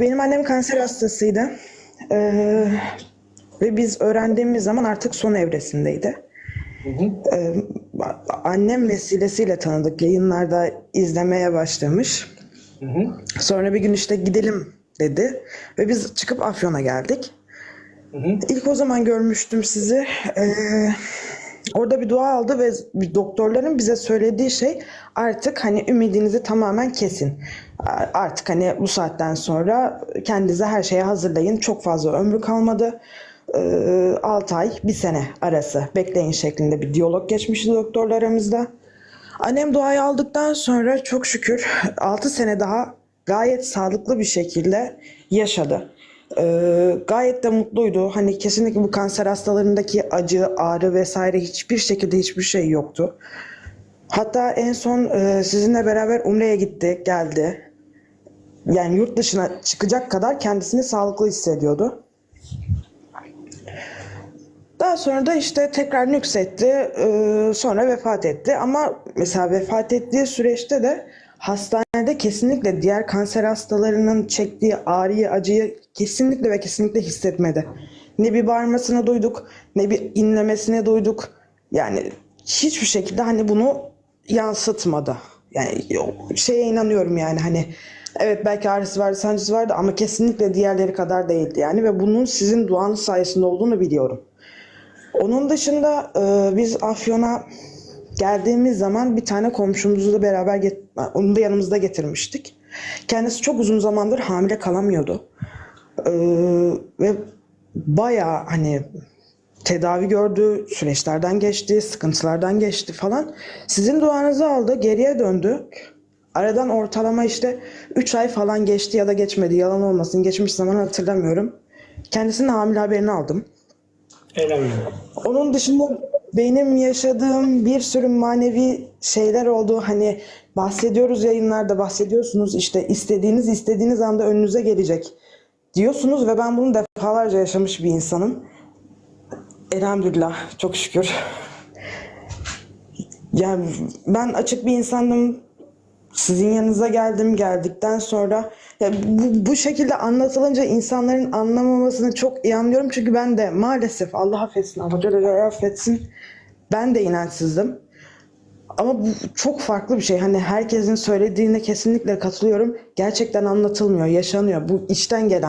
benim annem kanser hastasıydı. Ee, ve biz öğrendiğimiz zaman artık son evresindeydi. Ee, annem vesilesiyle tanıdık. Yayınlarda izlemeye başlamış. Sonra bir gün işte gidelim dedi. Ve biz çıkıp Afyon'a geldik. İlk o zaman görmüştüm sizi. Ee, orada bir dua aldı ve doktorların bize söylediği şey artık hani ümidinizi tamamen kesin. Artık hani bu saatten sonra kendinize her şeye hazırlayın. Çok fazla ömrü kalmadı. 6 ay, bir sene arası bekleyin şeklinde bir diyalog geçmişti doktorlarımızda. Annem duayı aldıktan sonra çok şükür 6 sene daha gayet sağlıklı bir şekilde yaşadı. Ee, gayet de mutluydu. Hani kesinlikle bu kanser hastalarındaki acı, ağrı vesaire hiçbir şekilde hiçbir şey yoktu. Hatta en son e, sizinle beraber Umre'ye gitti, geldi. Yani yurt dışına çıkacak kadar kendisini sağlıklı hissediyordu. Daha sonra da işte tekrar nüksetti, e, sonra vefat etti. Ama mesela vefat ettiği süreçte de hastanede kesinlikle diğer kanser hastalarının çektiği ağrıyı, acıyı kesinlikle ve kesinlikle hissetmedi. Ne bir bağırmasını duyduk, ne bir inlemesini duyduk. Yani hiçbir şekilde hani bunu yansıtmadı. Yani şeye inanıyorum yani hani evet belki ağrısı vardı, sancısı vardı ama kesinlikle diğerleri kadar değildi yani ve bunun sizin duanız sayesinde olduğunu biliyorum. Onun dışında e, biz Afyon'a geldiğimiz zaman bir tane komşumuzu da beraber get- onu da yanımızda getirmiştik. Kendisi çok uzun zamandır hamile kalamıyordu. E, ve bayağı hani tedavi gördü, süreçlerden geçti, sıkıntılardan geçti falan. Sizin duanızı aldı, geriye döndü. Aradan ortalama işte 3 ay falan geçti ya da geçmedi. Yalan olmasın. Geçmiş zaman hatırlamıyorum. Kendisinin hamile haberini aldım. Elhamdülillah. Onun dışında benim yaşadığım bir sürü manevi şeyler oldu. Hani bahsediyoruz yayınlarda bahsediyorsunuz işte istediğiniz istediğiniz anda önünüze gelecek diyorsunuz ve ben bunu defalarca yaşamış bir insanım. Elhamdülillah çok şükür. Yani ben açık bir insandım. Sizin yanınıza geldim geldikten sonra ya bu, bu şekilde anlatılınca insanların anlamamasını çok iyi anlıyorum. Çünkü ben de maalesef Allah affetsin, Allah affetsin. Ben de inançsızdım. Ama bu çok farklı bir şey. Hani herkesin söylediğine kesinlikle katılıyorum. Gerçekten anlatılmıyor, yaşanıyor. Bu içten gelen